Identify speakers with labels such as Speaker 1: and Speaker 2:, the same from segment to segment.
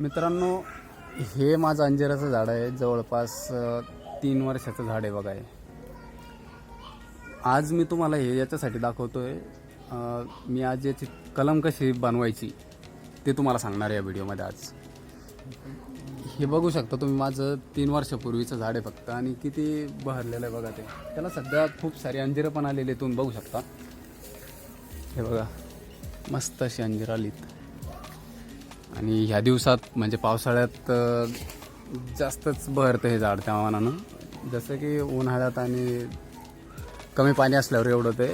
Speaker 1: मित्रांनो हे माझं अंजिराचं झाड आहे. जवळपास तीन वर्षाचं झाड आहे बघा आज मी तुम्हाला हे याच्यासाठी दाखवतो आहे मी आज याची कलम कशी बनवायची ते तुम्हाला सांगणार आहे या व्हिडिओमध्ये आज. हे बघू शकता तुम्ही माझं तीन वर्षापूर्वीचं झाड आहे फक्त आणि किती बहरलेलं आहे बघा ते. त्याला सध्या खूप सारी अंजिरं पण आलेली आहेत, तुम्ही बघू शकता. हे बघा मस्त अशी अंजीर आलीत. आणि ह्या दिवसात म्हणजे पावसाळ्यात जास्तच बहरतं हे झाड त्या मानानं जसं की उन्हाळ्यात आणि कमी पाणी असल्यावर एवढं ते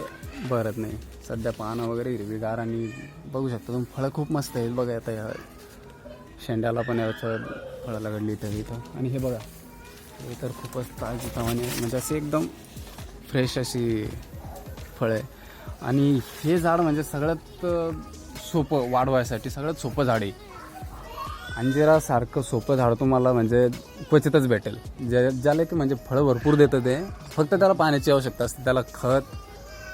Speaker 1: बहरत नाही. सध्या पानं वगैरे हिरवीगार आणि बघू शकता तुम्ही फळं खूप मस्त आहेत बघा आता ह्या शेंड्याला पण याचं फळं लगडली इथं इथं. आणि हे बघा हे तर खूपच ताजी तवाने म्हणजे अशी एकदम फ्रेश अशी फळं आहे. आणि हे झाड म्हणजे सगळ्यात सोपं वाढवायसाठी सगळ्यात सोपं झाड आहे. अंजिरासारखं सोपं झाड तुम्हाला म्हणजे क्वचितच भेटेल. ज्या ज्याला की म्हणजे फळं भरपूर देतं ते फक्त त्याला पाण्याची आवश्यकता असते त्याला खत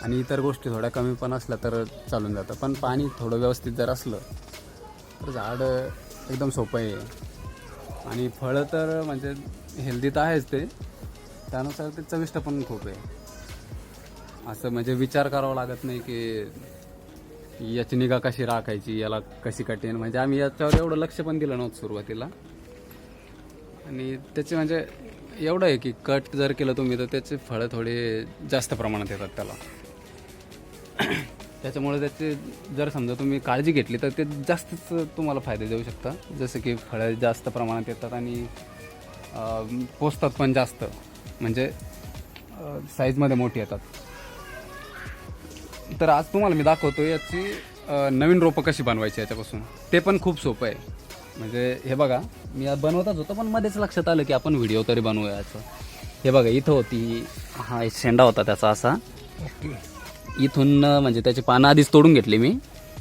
Speaker 1: आणि इतर गोष्टी थोड्या कमी पण असल्या तर चालून जातं. पण पाणी थोडं व्यवस्थित जर असलं तर झाड एकदम सोपं आहे. आणि फळं तर म्हणजे हेल्दी तर आहेच ते. त्यानुसार ते चविष्ट पण खूप आहे. असं म्हणजे विचार करावा लागत नाही की याची निगा कशी राखायची याला कशी कटेन म्हणजे आम्ही याच्यावर एवढं लक्ष पण दिलं नव्हतं सुरुवातीला. आणि त्याचे म्हणजे एवढं आहे की कट जर केलं तुम्ही तर त्याचे फळं थोडे जास्त प्रमाणात येतात त्याला. त्याच्यामुळे त्याचे जर समजा तुम्ही काळजी घेतली तर ते जास्तच तुम्हाला फायदे देऊ शकता. जसं की फळं जास्त प्रमाणात येतात आणि पोचतात पण जास्त. म्हणजे साईजमध्ये मोठी येतात. तर आज तुम्हाला मी दाखवतो याची अ, नवीन रोपं कशी बनवायची याच्यापासून. ते पण खूप सोपं आहे. म्हणजे हे बघा मी आज बनवतच होतो पण मध्येच लक्षात आलं की आपण व्हिडिओ तरी बनवूया याचं. हे बघा इथं होती हा एक शेंडा होता त्याचा असा. इथून अ, म्हणजे त्याची पानं आधीच तोडून घेतली मी.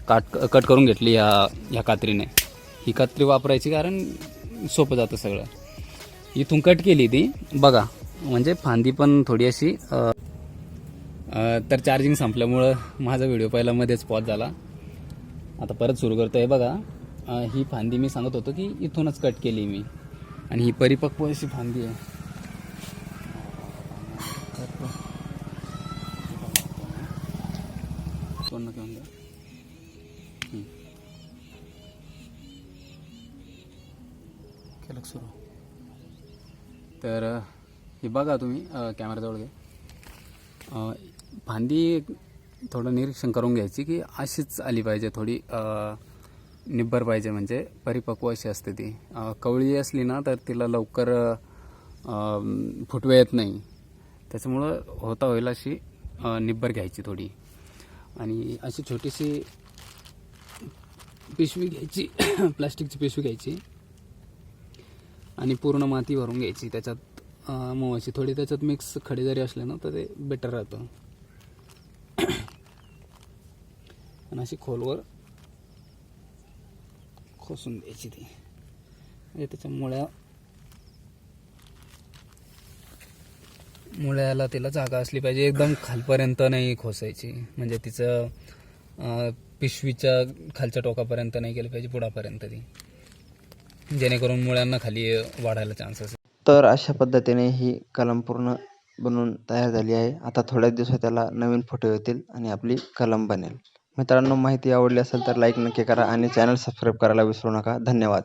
Speaker 1: काट कट करून घेतली ह्या ह्या कात्रीने. ही कात्री वापरायची कारण सोपं जातं सगळं. इथून कट केली ती. बघा म्हणजे फांदी पण थोडी अशी अ, तर चार्जिंग संपल्यामुळं माझा व्हिडिओ पहिला मध्येच पॉज झाला. आता परत सुरू करतो आहे बघा ही फांदी मी सांगत होतो की इथूनच कट केली मी. आणि ही परिपक्व अशी फांदी आहे. केलं सुरू? तर हे बघा तुम्ही कॅमेराजवळ घे. फांदी थोडं निरीक्षण करून घ्यायची की अशीच आली पाहिजे थोडी निब्बर पाहिजे म्हणजे परिपक्व अशी असते ती. कवळी असली ना तर तिला लवकर फुटवे येत नाही. त्याच्यामुळं होता होईल अशी निब्बर घ्यायची थोडी. आणि अशी छोटीशी पिशवी घ्यायची प्लास्टिकची पिशवी घ्यायची. आणि पूर्ण माती भरून घ्यायची. त्याच्यात अं, थोडी त्याच्यात मिक्स खडे जरी असले ना तर ते बेटर राहतं. आणि अशी खोलवर खोसून द्यायची ती. म्हणजे त्याच्या मुळ्या मुळ्याला तिला जागा असली पाहिजे. एकदम खालपर्यंत नाही खोसायची. म्हणजे तिचं पिशवीच्या खालच्या टोकापर्यंत नाही गेली पाहिजे पुढापर्यंत ती. जेणेकरून मुळ्यांना खाली वाढायला चान्सेस
Speaker 2: तर अशा पद्धतीने ही कलम पूर्ण बनवून तयार झाली आहे. आता थोड्याच दिवसात त्याला नवीन फोटो येतील आणि आपली कलम बनेल. मित्रांनो माहिती आवडली असेल तर लाईक नक्की करा आणि चॅनल सबस्क्राईब करायला विसरू नका. धन्यवाद.